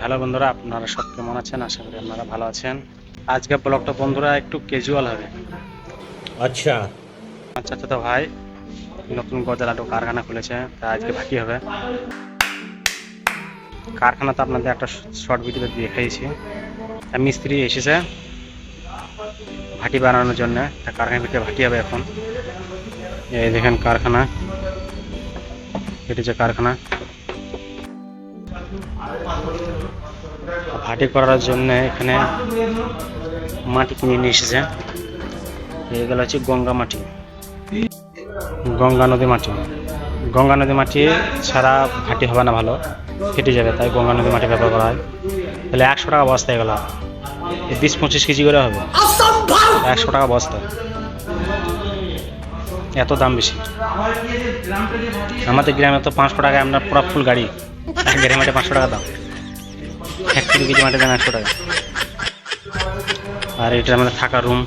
Hello বন্ধুরা আপনারা সব কেমন আছেন? আশা করি আপনারা ভালো আছেন। আজকে ব্লগটা বন্ধুরা একটু ক্যাজুয়াল হবে। আচ্ছা।, আচ্ছা। আচ্ছা তো ভাই নতুন গজালাটো কারখানা খুলেছে তা আজকে বাকি হবে? কারখানা তো আপনাদের একটা শর্ট ভিডিও দেখাইছি। মিস্ত্রি এসেছে ভাটি বানানোর জন্য। তা কারখানা ভিতরে ভাটি হবে এখন। এই দেখেন কারখানা। এটি যে কারখানা। ভাটি করার জন্য এখানে মাটি কিনে নিয়ে এসেছে। এগুলো হচ্ছে গঙ্গা মাটি। গঙ্গা নদী মাটি। গঙ্গা নদী মাটি ছাড়া ভাটি হবে না ভালো ফেটে যাবে তাই গঙ্গা নদী মাটি ব্যবহার করা হয়। তাহলে একশো টাকা বস্তা এগুলো বিশ পঁচিশ কেজি করে হবে। একশো টাকা বস্তা। এত দাম বেশি। আমাদের গ্রামে তো পাঁচশো টাকায় আমরা পুরো ফুল গাড়ি। এক মাঠে পাঁচশো টাকা দাও। এক কিলো কেজি মাঠে দেন একশো টাকা। আর এটা আমাদের থাকা রুম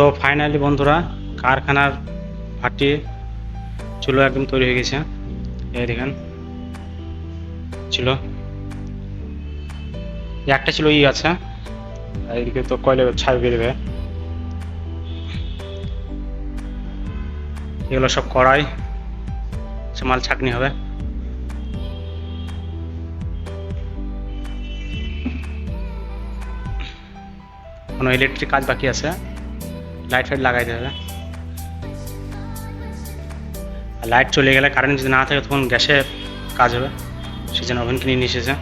তো ফাইনালি বন্ধুরা কারখানার ভাটি চুলো একদম তৈরি হয়ে গেছে। এই দেখেন ছিল একটা ছিল ই আছে এদিকে তো কয়লা ছাই বেরোবে এগুলো সব কড়াই, সে মাল ছাকনি হবে। কোনো ইলেকট্রিক কাজ বাকি আছে? লাইট ফাইট লাগাইতে হবে আর লাইট চলে গেলে কারেন্ট যদি না থাকে তখন গ্যাসে কাজ হবে। সেই জন্য ওভেন কিনে নিয়ে এসেছে।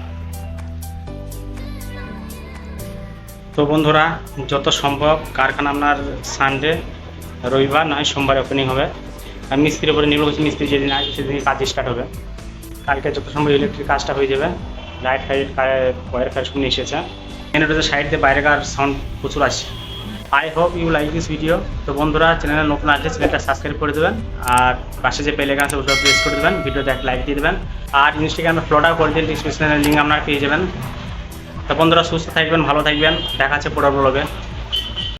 তো বন্ধুরা, যত সম্ভব কারখানা আপনার সানডে রবিবার, নয় সোমবার ওপেনিং হবে। আর মিস্ত্রির উপরে নির্ভর করছে, মিস্ত্রি যেদিন আসবে সেদিন কাজ স্টার্ট হবে। কালকে যত সম্ভব ইলেকট্রিক কাজটা হয়ে যাবে। লাইট ফাইট ওয়ার ফায়ার সব নিয়ে এসেছে। জেনারেটর সাইড দিয়ে বাইরেকার সাউন্ড প্রচুর আসছে। I hope you like this video তো বন্ধুরা চ্যানেলে নতুন আসলে চ্যানেলটা সাবস্ক্রাইব করে দেবেন। আর পাশে যে পেলে আছে ওটা প্রেস করে দেবেন। ভিডিওতে এক লাইক দিয়ে দেবেন। আর ইনস্টাগ্রামে ফ্লোডা করে দিন ডিসক্রিপশনের লিঙ্ক আপনারা পেয়ে যাবেন। তো বন্ধুরা, সুস্থ থাকবেন, ভালো থাকবেন। দেখা আছে পড়ার ব্লগে